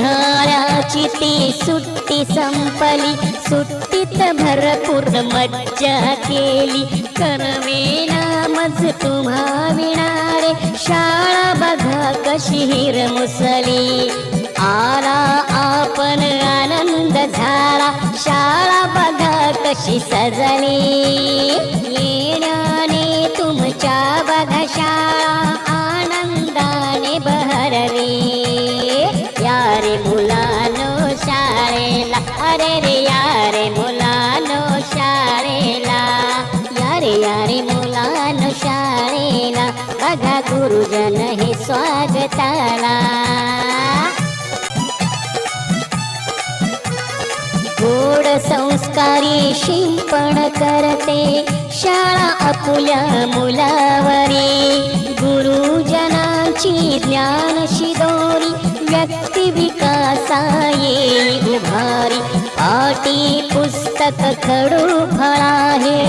उन्हाळ्याची ती सुट्टी संपली. सुट्टीत भरपूर मज्जा केली. करवेना मज तुम्हा विणारे. शाळा बघा कशी हिर मुसली. आला आपण आनंद झाला. शाळा बघा कशी सजली. रे मुलानो शाळेला अरे रे यारे मुलानो शाळेला. यारे यारे मुलानो शाळेला बघा गुरुजन हे स्वागताला. गोड संस्कारी शिंपण करते शाळा आपुल्या मुलावरी. गुरुजनाची ज्ञान शिदो व्यक्ती विकासा येई उभारी पाटी पुस्तक खडू फळाहे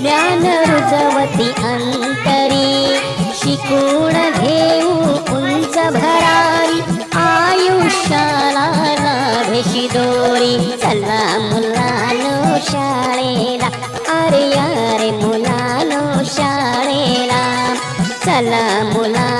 ज्ञान रुजवती अंतरी. शिकून घेऊ उंच भरारी आयुष्याला लाभेशी दोरी चला मुलानो शाळेला अरे अरे मुलानो शाळेला. चला मुला